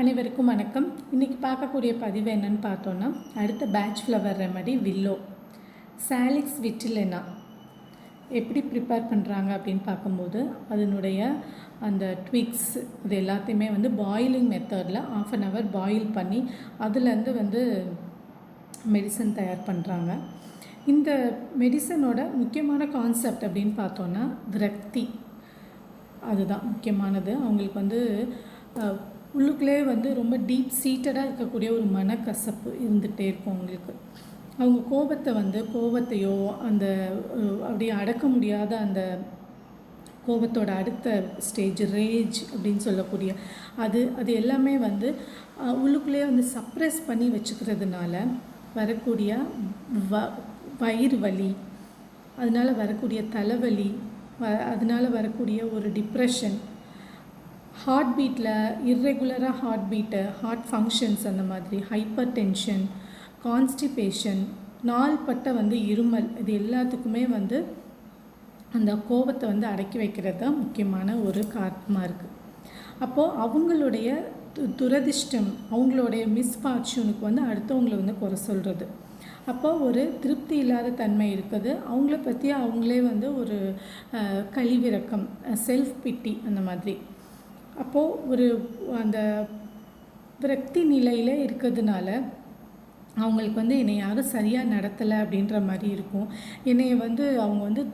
அனைவருக்கும் வணக்கம். இன்றைக்கி பார்க்கக்கூடிய பதிவு என்னன்னு பார்த்தோன்னா அடுத்த batch flower remedy willow salix விட்டிலெனா எப்படி ப்ரிப்பேர் பண்ணுறாங்க அப்படின்னு பார்க்கும்போது அதனுடைய அந்த ட்விக்ஸ் இது எல்லாத்தையுமே வந்து பாயிலிங் மெத்தடில் ஆஃப் அன் ஹவர் பாயில் பண்ணி அதுலேருந்து வந்து மெடிசன் தயார் பண்ணுறாங்க இந்த மெடிசனோட முக்கியமான கான்செப்ட் அப்படின்னு பார்த்தோன்னா விரக்தி. அதுதான் முக்கியமானது. அவங்களுக்கு வந்து உள்ளுக்குள்ளே வந்து ரொம்ப டீப் சீட்டடாக இருக்கக்கூடிய ஒரு மனக்கசப்பு இருந்துகிட்டே இருக்கும் அவங்களுக்கு. அவங்க கோபத்தை வந்து கோபத்தையோ அந்த அப்படியே அடக்க முடியாத அந்த கோபத்தோட அடுத்த ஸ்டேஜ் ரேஜ் அப்படின்னு சொல்லக்கூடிய அது அது எல்லாமே வந்து உள்ளுக்குள்ளேயே வந்து சப்ரெஸ் பண்ணி வச்சுக்கிறதுனால வரக்கூடிய வ வயிறு வலி அதனால் வரக்கூடிய தலைவலி வ அதனால் வரக்கூடிய ஒரு டிப்ரெஷன் ஹார்ட் பீட்டில் இர்ரெகுலராக ஹார்ட் பீட்டு ஹார்ட் ஃபங்க்ஷன்ஸ் அந்த மாதிரி ஹைப்பர் டென்ஷன் கான்ஸ்டிபேஷன் நாள்பட்ட வந்து இருமல் இது எல்லாத்துக்குமே வந்து அந்த கோபத்தை வந்து அடக்கி வைக்கிறது தான் முக்கியமான ஒரு காரணமாக இருக்குது அப்போது அவங்களுடைய து துரதிர்ஷ்டம் அவங்களுடைய மிஸ்ஃபார்ச்சூனுக்கு வந்து அடுத்தவங்களை வந்து குறை சொல்கிறது அப்போ ஒரு திருப்தி இல்லாத தன்மை இருக்குது. அவங்கள பற்றி அவங்களே வந்து ஒரு கழிவிறக்கம் செல்ஃப் பிட்டி அந்த மாதிரி. அப்போது ஒரு அந்த விரக்தி நிலையில் இருக்கிறதுனால அவங்களுக்கு வந்து என்னை யாரும் சரியாக நடத்தலை அப்படின்ற மாதிரி இருக்கும். என்னை வந்து அவங்க வந்து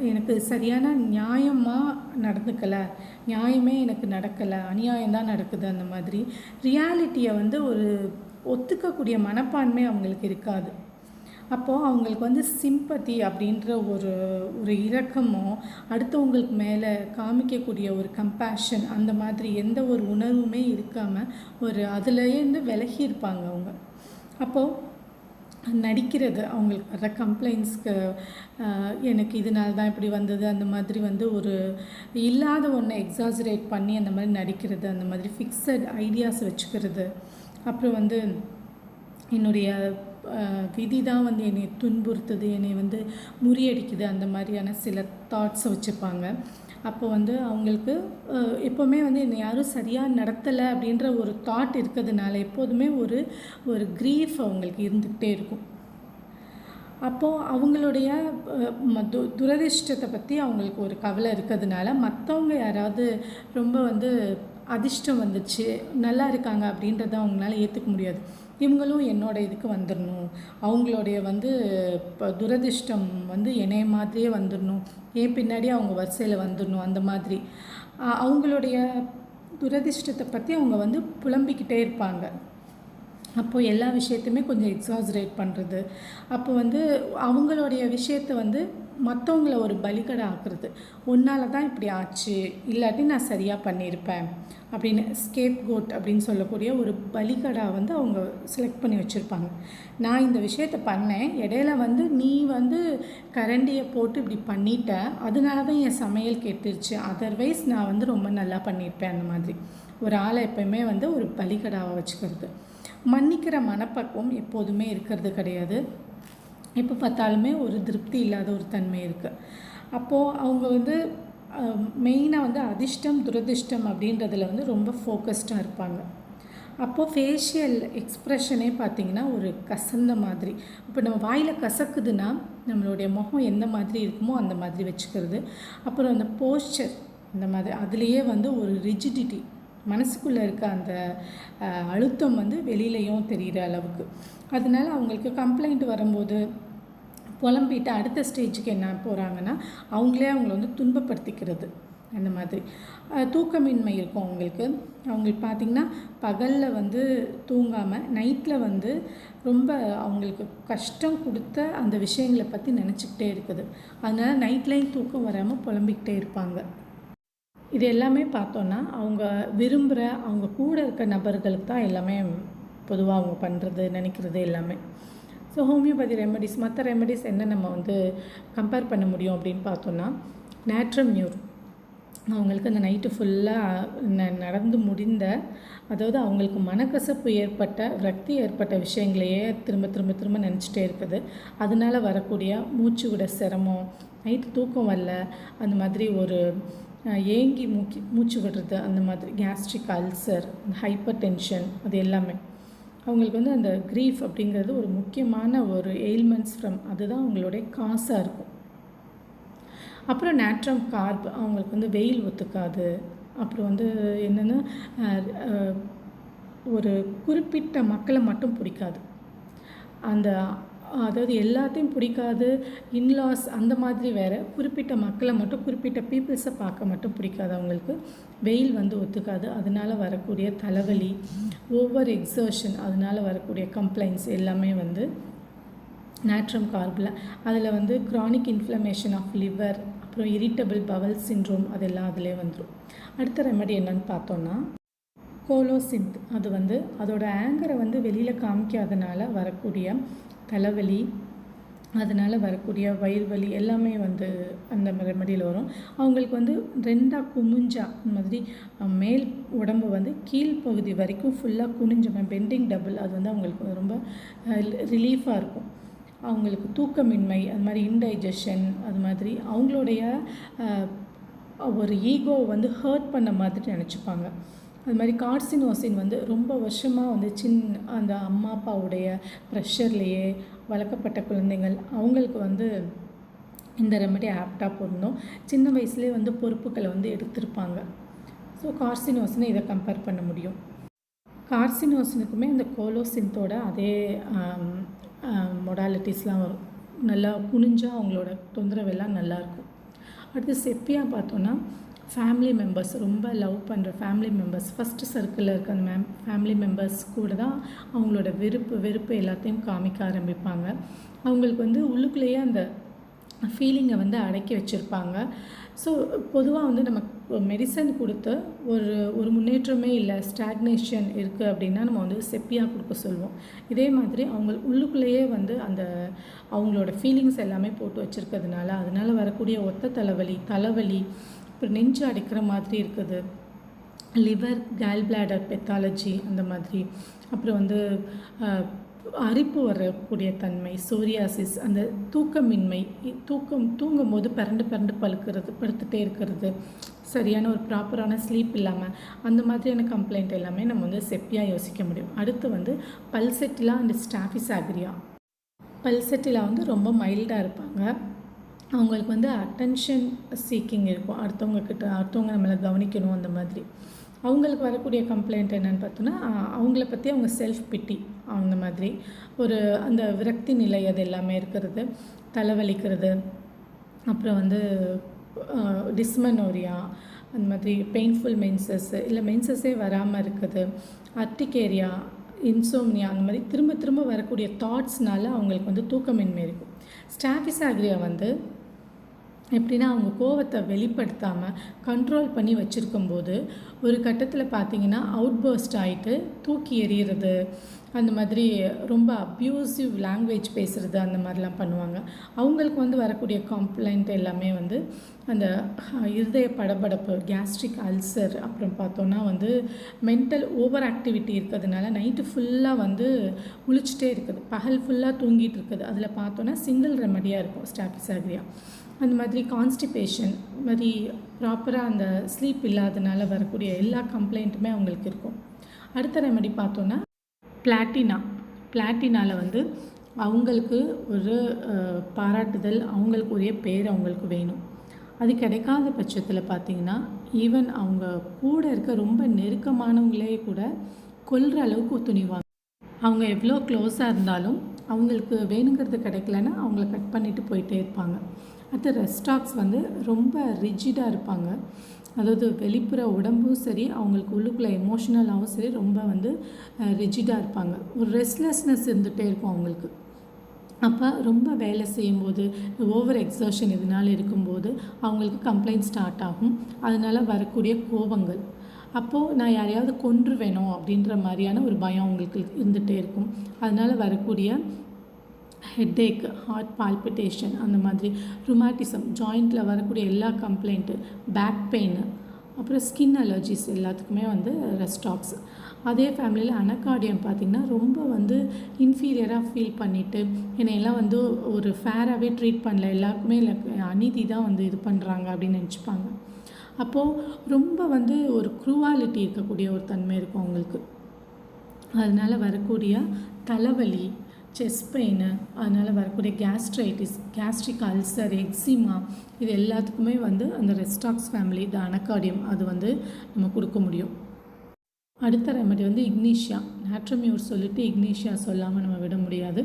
எனக்கு சரியான நியாயமாக நடந்துக்கலை. நியாயமே எனக்கு நடக்கலை. அநியாயம்தான் நடக்குது அந்த மாதிரி. ரியாலிட்டியை வந்து ஒரு ஒத்துக்கக்கூடிய மனப்பான்மை அவங்களுக்கு இருக்காது. அப்போது அவங்களுக்கு வந்து சிம்பத்தி அப்படின்ற ஒரு ஒரு இரக்கமோ அடுத்தவங்களுக்கு மேலே காமிக்கக்கூடிய ஒரு கம்பேஷன் அந்த மாதிரி எந்த ஒரு உணர்வுமே இருக்காமல் ஒரு அதுலேருந்து விலகி இருப்பாங்க அவங்க. அப்போது நடிக்கிறது அவங்களுக்கு வர கம்ப்ளைண்ட்ஸ்க்கு எனக்கு இதனால தான் இப்படி வந்தது அந்த மாதிரி வந்து ஒரு இல்லாத ஒன்றை எக்ஸாஜரேட் பண்ணி அந்த மாதிரி நடிக்கிறது அந்த மாதிரி ஃபிக்ஸட் ஐடியாஸ் வச்சுக்கிறது. அப்புறம் வந்து என்னுடைய விதி தான் வந்து என்னை துன்புறுத்துது என்னை வந்து முறியடிக்குது அந்த மாதிரியான சில தாட்ஸை வச்சுப்பாங்க. அப்போ வந்து அவங்களுக்கு எப்போவுமே வந்து என்னை யாரும் சரியாக நடத்தலை அப்படின்ற ஒரு தாட் இருக்கிறதுனால எப்போதுமே ஒரு ஒரு க்ரீஃப் அவங்களுக்கு இருந்துக்கிட்டே இருக்கும். அப்போது அவங்களுடைய ம- து துரதிர்ஷ்டத்தை பற்றி அவங்களுக்கு ஒரு கவலை இருக்கிறதுனால மற்றவங்க யாராவது ரொம்ப வந்து அதிர்ஷ்டம் வந்துச்சு நல்லா இருக்காங்க அப்படின்றத அவங்களால ஏற்றுக்க முடியாது. இவங்களும் என்னோட இதுக்கு வந்துடணும் அவங்களுடைய வந்து இப்போ துரதிர்ஷ்டம் வந்து என்னைய மாதிரியே வந்துடணும் ஏன் பின்னாடி அவங்க வரிசையில் வந்துடணும் அந்த மாதிரி. அவங்களுடைய துரதிர்ஷ்டத்தை பற்றி அவங்க வந்து புலம்பிக்கிட்டே இருப்பாங்க. அப்போது எல்லா விஷயத்தையுமே கொஞ்சம் எக்ஸாஜரேட் பண்ணுறது அப்போ வந்து அவங்களுடைய விஷயத்தை வந்து மற்றவங்கள ஒரு பலிகடை ஆக்குறது உன்னால தான் இப்படி ஆச்சு. இல்லாட்டி நான் சரியாக பண்ணியிருப்பேன் அப்படின்னு ஸ்கேப் கோட் அப்படின்னு சொல்லக்கூடிய ஒரு பலிகடா வந்து அவங்க செலக்ட் பண்ணி வச்சுருப்பாங்க. நான் இந்த விஷயத்த பண்ணேன். இடையில வந்து நீ வந்து கரண்டியை போட்டு இப்படி பண்ணிட்ட. அதனால தான் என் சமையல் கெட்டுருச்சு. அதர்வைஸ் நான் வந்து ரொம்ப நல்லா பண்ணியிருப்பேன் அந்த மாதிரி. ஒரு ஆளை எப்பயுமே வந்து ஒரு பலிகடாவை வச்சுக்கிறது. மன்னிக்கிற மனப்பக்குவம் எப்போதுமே இருக்கிறது கிடையாது. எப்போ பார்த்தாலுமே ஒரு திருப்தி இல்லாத ஒரு தன்மை இருக்குது அப்போது அவங்க வந்து மெயினாக வந்து அதிர்ஷ்டம் துரதிர்ஷ்டம் அப்படின்றதில் வந்து ரொம்ப ஃபோக்கஸ்டாக இருப்பாங்க. அப்போது ஃபேஷியல் எக்ஸ்ப்ரெஷனே பார்த்திங்கன்னா ஒரு கசந்த மாதிரி. இப்போ நம்ம வாயில் கசக்குதுன்னா நம்மளுடைய முகம் எந்த மாதிரி இருக்குமோ அந்த மாதிரி வச்சுக்கிறது. அப்புறம் அந்த போஸ்டர் இந்த மாதிரி அதுலேயே வந்து ஒரு ரிஜிடிட்டி மனசுக்குள்ளே இருக்க அந்த அழுத்தம் வந்து வெளியிலையும் தெரிகிற அளவுக்கு. அதனால அவங்களுக்கு கம்ப்ளைண்ட் வரும்போது புலம்பிட்டு அடுத்த ஸ்டேஜுக்கு என்ன போகிறாங்கன்னா அவங்களே அவங்கள வந்து துன்பப்படுத்திக்கிறது. அந்த மாதிரி. தூக்கமின்மை இருக்கும் அவங்களுக்கு. அவங்களுக்கு பார்த்திங்கன்னா பகலில் வந்து தூங்காமல் நைட்டில் வந்து ரொம்ப அவங்களுக்கு கஷ்டம் கொடுத்த அந்த விஷயங்களை பற்றி நினச்சிக்கிட்டே இருக்குது. அதனால் நைட்லேயும் தூக்கம் வராமல் புலம்பிக்கிட்டே இருப்பாங்க. இது எல்லாமே பார்த்தோன்னா அவங்க விரும்புகிற அவங்க கூட இருக்க நபர்களுக்கு தான் எல்லாமே பொதுவாக அவங்க பண்ணுறது நினைக்கிறது எல்லாமே. ஸோ ஹோமியோபதி ரெமடிஸ் மற்ற ரெமடிஸ் என்ன நம்ம வந்து கம்பேர் பண்ண முடியும் அப்படின்னு பார்த்தோன்னா நேட்ரம்யூர் அவங்களுக்கு அந்த நைட்டு ஃபுல்லாக ந நடந்து முடிந்த அதாவது அவங்களுக்கு மனக்கசப்பு ஏற்பட்ட விரக்தி ஏற்பட்ட விஷயங்களையே திரும்ப திரும்ப திரும்ப நினச்சிட்டே இருக்குது. அதனால வரக்கூடிய மூச்சு விட சிரமம் நைட்டு தூக்கம் வரல அந்த மாதிரி ஒரு ஏங்கி மூக்கி மூச்சு விடுறது அந்த மாதிரி கேஸ்ட்ரிக் அல்சர் ஹைப்பர் டென்ஷன் அது எல்லாமே. அவங்களுக்கு வந்து அந்த க்ரீஃப் அப்படிங்கிறது ஒரு முக்கியமான ஒரு எயில்மெண்ட்ஸ் ஃப்ரம் அதுதான் அவங்களுடைய காசாக இருக்கும். அப்புறம் நேட்ரம் கார்ப் அவங்களுக்கு வந்து வெயில் ஒத்துக்காது. அப்புறம் வந்து என்னென்னா ஒரு குறிப்பிட்ட மக்களை மட்டும் பிடிக்காது. அந்த அதாவது எல்லாத்தையும் பிடிக்காது இன்லாஸ் அந்த மாதிரி வேறு குறிப்பிட்ட மக்களை மட்டும் குறிப்பிட்ட பீப்புள்ஸை பார்க்க மட்டும் பிடிக்காது. அவங்களுக்கு வெயில் வந்து ஒத்துக்காது. அதனால வரக்கூடிய தலைவலி ஓவர் எக்ஸர்ஷன் அதனால் வரக்கூடிய கம்ப்ளைண்ட்ஸ் எல்லாமே வந்து நேட்ரம் கார்பில் அதில் வந்து க்ரானிக் இன்ஃப்ளமேஷன் ஆஃப் லிவர் அப்புறம் இரிட்டபிள் பவல் சின்ரோம் அதெல்லாம் அதிலே வந்துடும் அடுத்த ரெமெடி என்னன்னு பார்த்தோன்னா கோலோசிந்த் அது வந்து அதோட ஆங்கரை வந்து வெளியில் காமிக்காதனால வரக்கூடிய தலைவலி அதனால் வரக்கூடிய வயிறு வலி எல்லாமே வந்து அந்த ரெமடியில் வரும். அவங்களுக்கு வந்து ரெண்டாக குமிஞ்சா மாதிரி மேல் உடம்பு வந்து கீழ்ப்பகுதி வரைக்கும் ஃபுல்லாக குனிஞ்ச பெண்டிங் டபுள் அது வந்து அவங்களுக்கு ரொம்ப ரிலீஃபாக இருக்கும். அவங்களுக்கு தூக்கமின்மை அது மாதிரி இன்டைஜஷன் அது மாதிரி அவங்களுடைய ஒரு ஈகோ வந்து ஹர்ட் பண்ண மாதிரி நினச்சிப்பாங்க. அது மாதிரி கார்சினோசின் வந்து ரொம்ப வருஷமாக வந்து சின் அந்த அம்மா அப்பாவுடைய ப்ரெஷர்லேயே வளர்க்கப்பட்ட குழந்தைகள் அவங்களுக்கு வந்து இந்த ரெமடி ஆப்டாக பொருந்தும் சின்ன வயசுலேயே வந்து பொறுப்புகளை வந்து எடுத்திருப்பாங்க. ஸோ கார்சினோசினை இதை கம்பேர் பண்ண முடியும். கார்சினோசினுக்குமே இந்த கோலோசின்த்தோட அதே மொடாலிட்டிஸ்லாம் வரும். நல்லா குனிஞ்சால் அவங்களோட தொந்தரவெல்லாம் நல்லாயிருக்கும் அடுத்து செப்பியாக பார்த்தோன்னா ஃபேமிலி மெம்பர்ஸ் ரொம்ப லவ் பண்ணுற ஃபேமிலி மெம்பர்ஸ் ஃபஸ்ட்டு சர்க்கிளில் இருக்க அந்த மேம் ஃபேமிலி மெம்பர்ஸ் கூட தான் அவங்களோட வெறுப்பு வெறுப்பு எல்லாத்தையும் காமிக்க ஆரம்பிப்பாங்க. அவங்களுக்கு வந்து உள்ளுக்குள்ளேயே அந்த ஃபீலிங்கை வந்து அடக்கி வச்சுருப்பாங்க. ஸோ பொதுவாக வந்து நம்ம மெடிசன் கொடுத்து ஒரு ஒரு முன்னேற்றமே இல்லை ஸ்டாக்னேஷன் இருக்குது அப்படின்னா நம்ம வந்து செப்பியாக கொடுக்க சொல்லுவோம். இதே மாதிரி அவங்க உள்ளுக்குள்ளேயே வந்து அந்த அவங்களோட ஃபீலிங்ஸ் எல்லாமே போட்டு வச்சுருக்கிறதுனால அதனால் வரக்கூடிய ஒத்த தலைவலி தலைவலி அப்புறம் நெஞ்சு அடிக்கிற மாதிரி இருக்குது. லிவர் கேல் பிளாடர் பெத்தாலஜி அந்த மாதிரி. அப்புறம் வந்து அரிப்பு வரக்கூடிய தன்மை சோரியாசிஸ் அந்த தூக்கமின்மை தூக்கம் தூங்கும் போது பிறண்டு பிறண்டு பழுக்கிறது படுத்துகிட்டே இருக்கிறது. சரியான ஒரு ப்ராப்பரான ஸ்லீப் இல்லாமல் அந்த மாதிரியான கம்ப்ளைண்ட் எல்லாமே நம்ம வந்து செப்பியாக யோசிக்க முடியும். அடுத்து வந்து பல்செட்டிலா அண்ட் ஆகிரியா பல்செட்டிலா வந்து ரொம்ப மைல்டாக இருப்பாங்க. அவங்களுக்கு வந்து அட்டென்ஷன் சீக்கிங் இருக்கும். அடுத்தவங்கக்கிட்ட அடுத்தவங்க நம்மளை கவனிக்கணும் அந்த மாதிரி. அவங்களுக்கு வரக்கூடிய கம்ப்ளைண்ட் என்னென்னு பார்த்தோன்னா அவங்கள பற்றி அவங்க செல்ஃப் பிட்டி அந்த மாதிரி. ஒரு அந்த விரக்தி நிலை அது எல்லாமே இருக்கிறது. தலைவலிக்கிறது. அப்புறம் வந்து டிஸ்மனோரியா அந்த மாதிரி பெயின்ஃபுல் மென்சஸ் இல்லை மென்சஸே வராமல் இருக்குது. அர்டிகேரியா இன்சோம்னியா அந்த மாதிரி திரும்ப திரும்ப வரக்கூடிய தாட்ஸ்னால அவங்களுக்கு வந்து தூக்கமின்மை இருக்கும். ஸ்டாஃபிசாக்ரியா வந்து எப்படின்னா அவங்க கோவத்தை வெளிப்படுத்தாமல் கண்ட்ரோல் பண்ணி வச்சுருக்கும்போது ஒரு கட்டத்தில் பார்த்தீங்கன்னா அவுட் பர்ஸ்ட் ஆகிட்டு தூக்கி எறிகிறது அந்த மாதிரி ரொம்ப அப்யூசிவ் லாங்குவேஜ் பேசுகிறது அந்த மாதிரிலாம் பண்ணுவாங்க. அவங்களுக்கு வந்து வரக்கூடிய கம்ப்ளைண்ட் எல்லாமே வந்து அந்த இருதய படபடப்பு கேஸ்ட்ரிக் அல்சர் அப்புறம் பார்த்தோன்னா வந்து மென்டல் ஓவர் ஆக்டிவிட்டி இருக்கிறதுனால நைட்டு ஃபுல்லாக வந்து முழிச்சிட்டே இருக்குது. பகல் ஃபுல்லாக தூங்கிட்டு இருக்குது. அதில் பார்த்தோன்னா சிங்கிள் ரெமடியாக இருக்கும் ஸ்டாபிசாகிரியா அந்த மாதிரி கான்ஸ்டிபேஷன் மாதிரி ப்ராப்பராக அந்த ஸ்லீப் இல்லாதனால வரக்கூடிய எல்லா கம்ப்ளைண்ட்டுமே அவங்களுக்கு இருக்கும். அடுத்த ரெமடி பார்த்தோன்னா பிளாட்டினா பிளாட்டினாவில் வந்து அவங்களுக்கு ஒரு பாராட்டுதல் அவங்களுக்கு உரிய பேர் அவங்களுக்கு வேணும். அது கிடைக்காத பட்சத்தில் பார்த்தீங்கன்னா ஈவன் அவங்க கூட இருக்க ரொம்ப நெருக்கமானவங்களே கூட கொல்ற அளவுக்கு துணிவாங்க அவங்க எவ்வளோ க்ளோஸாக இருந்தாலும் அவங்களுக்கு வேணுங்கிறது கிடைக்கலன்னா அவங்கள கட் பண்ணிவிட்டு போயிட்டே இருப்பாங்க. அடுத்து ரெஸ்டாக்ஸ் வந்து ரொம்ப ரிஜிடாக இருப்பாங்க. அதாவது வெளிப்புற உடம்பும் சரி அவங்களுக்கு உள்ளுக்குள்ளே எமோஷ்னலாகவும் சரி ரொம்ப வந்து ரிஜிடாக இருப்பாங்க. ஒரு ரெஸ்ட்லெஸ்னஸ் இருந்துகிட்டே இருக்கும் அவங்களுக்கு. அப்போ ரொம்ப வேலை செய்யும்போது ஓவர் எக்ஸர்ஷன் இதனால் இருக்கும்போது அவங்களுக்கு கம்ப்ளைண்ட் ஸ்டார்ட் ஆகும். அதனால் வரக்கூடிய கோபங்கள். அப்போது நான் யாரையாவது கொன்று வேணும் அப்படின்ற மாதிரியான ஒரு பயம் அவங்களுக்கு இருந்துகிட்டே இருக்கும். அதனால் வரக்கூடிய ஹெட்டேக் ஹார்ட் பால்பிட்டேஷன் அந்த மாதிரி. ருமாட்டிசம் ஜாயிண்ட்டில் வரக்கூடிய எல்லா கம்ப்ளைண்ட்டு பேக் பெயின் அப்புறம் ஸ்கின் அலர்ஜிஸ் எல்லாத்துக்குமே வந்து ரெஸ்டாக்ஸ் அதே ஃபேமிலியில் அனகார்டியம் பார்த்திங்கன்னா ரொம்ப வந்து இன்ஃபீரியராக ஃபீல் பண்ணிவிட்டு என்னையெல்லாம் வந்து ஒரு ஃபேராகவே ட்ரீட் பண்ணல. எல்லாருக்குமே இல்லை அநீதி தான் வந்து இது பண்ணுறாங்க அப்படின்னு நினச்சிப்பாங்க. அப்போது ரொம்ப வந்து ஒரு குருவாலிட்டி இருக்கக்கூடிய ஒரு தன்மை இருக்கும் அவங்களுக்கு. அதனால் வரக்கூடிய தலைவலி செஸ்ட் பெயின் அதனால் வரக்கூடிய கேஸ்ட்ரைட்டிஸ் கேஸ்ட்ரிக் அல்சர் எக்ஸிமா இது எல்லாத்துக்குமே வந்து அந்த ரெஸ்டாக்ஸ் ஃபேமிலி த அனக்கார்டியம் அது வந்து நம்ம கொடுக்க முடியும். அடுத்த ரெமடி வந்து இக்னீஷியா நேட்ரமியூர் சொல்லிட்டு இக்னீஷியா சொல்லாமல் நம்ம விட முடியாது.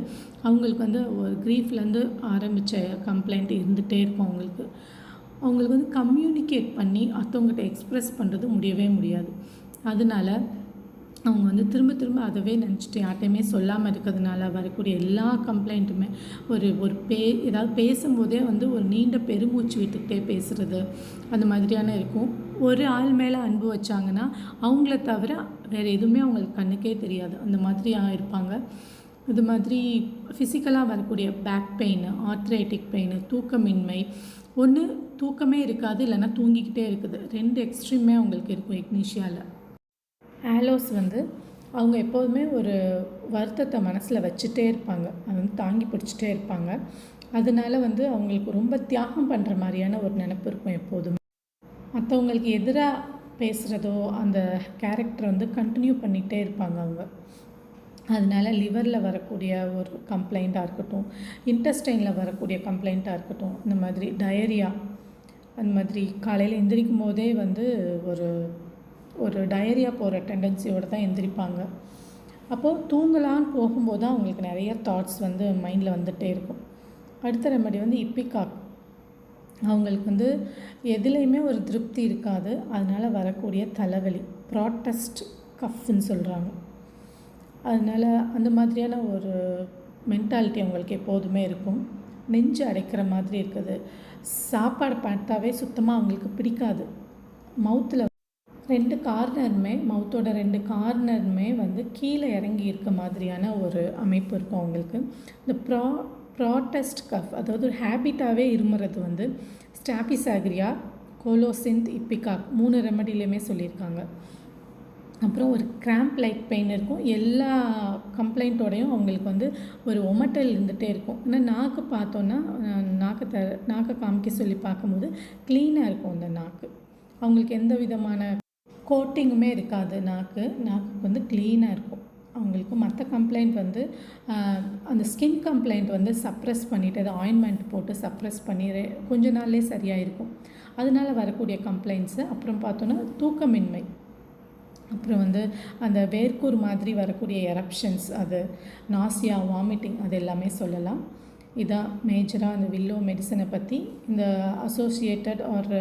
அவங்களுக்கு வந்து ஒரு க்ரீஃப்லேருந்து ஆரம்பித்த கம்ப்ளைண்ட் இருந்துகிட்டே இருக்கும் அவங்களுக்கு. அவங்களுக்கு வந்து கம்யூனிகேட் பண்ணி அத்தவங்ககிட்ட எக்ஸ்ப்ரெஸ் பண்ணுறது முடியவே முடியாது. அதனால அவங்க வந்து திரும்ப திரும்ப அதவே நினச்சிட்டு யார்ட்டையுமே சொல்லாமல் இருக்கிறதுனால வரக்கூடிய எல்லா கம்ப்ளைண்ட்டுமே ஒரு ஒரு பே ஏதாவது பேசும்போதே வந்து ஒரு நீண்ட பெருமூச்சு விட்டுக்கிட்டே பேசுகிறது அந்த மாதிரியான இருக்கும். ஒரு ஆள் மேலே அன்பு வச்சாங்கன்னா அவங்கள தவிர வேறு எதுவுமே அவங்களுக்கு கண்ணுக்கே தெரியாது. அந்த மாதிரி இருப்பாங்க. இது மாதிரி ஃபிசிக்கலாக வரக்கூடிய பேக் பெயின் ஆர்த்ரைட்டிக் பெயின் தூக்கமின்மை. ஒன்று தூக்கமே இருக்காது இல்லைன்னா தூங்கிக்கிட்டே இருக்குது. ரெண்டு எக்ஸ்ட்ரீமே அவங்களுக்கு இருக்கும் எக்னீஷியாவில் ஆலோஸ் வந்து அவங்க எப்போதுமே ஒரு வருத்தத்தை மனசில் வச்சுட்டே இருப்பாங்க. அதை வந்து தாங்கி பிடிச்சிட்டே இருப்பாங்க. அதனால வந்து அவங்களுக்கு ரொம்ப தியாகம் பண்ணுற மாதிரியான ஒரு நினப்பு இருக்கும் எப்போதுமே. மற்றவங்களுக்கு எதிராக பேசுகிறதோ அந்த கேரக்டர் வந்து கண்டினியூ பண்ணிகிட்டே இருப்பாங்க அவங்க. அதனால லிவரில் வரக்கூடிய ஒரு கம்ப்ளைண்ட்டாக இருக்கட்டும் இன்டஸ்டைனில் வரக்கூடிய கம்ப்ளைண்ட்டாக இருக்கட்டும் இந்த மாதிரி டயரியா அந்த மாதிரி காலையில் எந்திரிக்கும் போதே வந்து ஒரு ஒரு டயரியா போகிற டெண்டன்சியோடு தான் எந்திரிப்பாங்க. அப்போது தூங்கலான்னு போகும்போது தான் அவங்களுக்கு நிறைய தாட்ஸ் வந்து மைண்டில் வந்துகிட்டே இருக்கும். அடுத்த ரெமடி வந்து இப்பிகாக். அவங்களுக்கு வந்து எதுலேயுமே ஒரு திருப்தி இருக்காது. அதனால் வரக்கூடிய தலைவலி ப்ராட்டஸ்ட் கஃப்னு சொல்கிறாங்க அதனால் அந்த மாதிரியான ஒரு மென்டாலிட்டி அவங்களுக்கு எப்போதுமே இருக்கும். நெஞ்சு அடைக்கிற மாதிரி இருக்குது. சாப்பாடு பார்த்தாவே சுத்தமாக அவங்களுக்கு பிடிக்காது. மவுத்தில் ரெண்டு கார்னருமே மவுத்தோட ரெண்டு கார்னருமே வந்து கீழே இறங்கி இருக்க மாதிரியான ஒரு அமைப்பு இருக்கும் அவங்களுக்கு. இந்த ப்ரா ப்ராட்டஸ்ட் கஃப் அதாவது ஒரு ஹேபிட்டாகவே இருமுறது வந்து ஸ்டாபிசாகிரியா கோலோசிந்த் இப்பிகாக் மூணு ரெமடிலையுமே சொல்லியிருக்காங்க. அப்புறம் ஒரு கிராம்ப் லைக் பெயின் இருக்கும். எல்லா கம்ப்ளைண்ட்டோடையும் அவங்களுக்கு வந்து ஒரு ஒமட்டல் இருந்துகிட்டே இருக்கும். ஆனால் நாக்கு பார்த்தோன்னா நாக்கு த நாக்கை காமிக்க சொல்லி பார்க்கும்போது க்ளீனாக இருக்கும் அந்த நாக்கு. அவங்களுக்கு எந்த விதமான கோட்டிங்குமே இருக்காது. நாக்கு நாக்கு வந்து க்ளீனாக இருக்கும். அவங்களுக்கு மற்ற கம்ப்ளைண்ட் வந்து அந்த ஸ்கின் கம்ப்ளைண்ட் வந்து சப்ரெஸ் பண்ணிவிட்டு அது ஆயின்மெண்ட் போட்டு சப்ரெஸ் பண்ணி கொஞ்ச நாள்லேயே சரியாக இருக்கும் அதனால வரக்கூடிய கம்ப்ளைண்ட்ஸு அப்புறம் பார்த்தோன்னா தூக்கமின்மை. அப்புறம் வந்து அந்த வேர்க்கூர் மாதிரி வரக்கூடிய எரப்ஷன்ஸ் அது நாசியா வாமிட்டிங் அது எல்லாமே சொல்லலாம். இதான் மேஜராக அந்த வில்லோ மெடிசனை பற்றி இந்த அசோசியேட்டட் ஆர்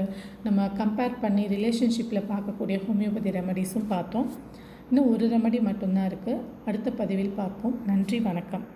நம்ம கம்பேர் பண்ணி ரிலேஷன்ஷிப்பில் பார்க்கக்கூடிய ஹோமியோபதி ரெமடிஸும் பார்த்தோம். இன்னும் ஒரு ரெமடி மட்டும்தான் இருக்குது அடுத்த பதிவில் பார்ப்போம். நன்றி வணக்கம்.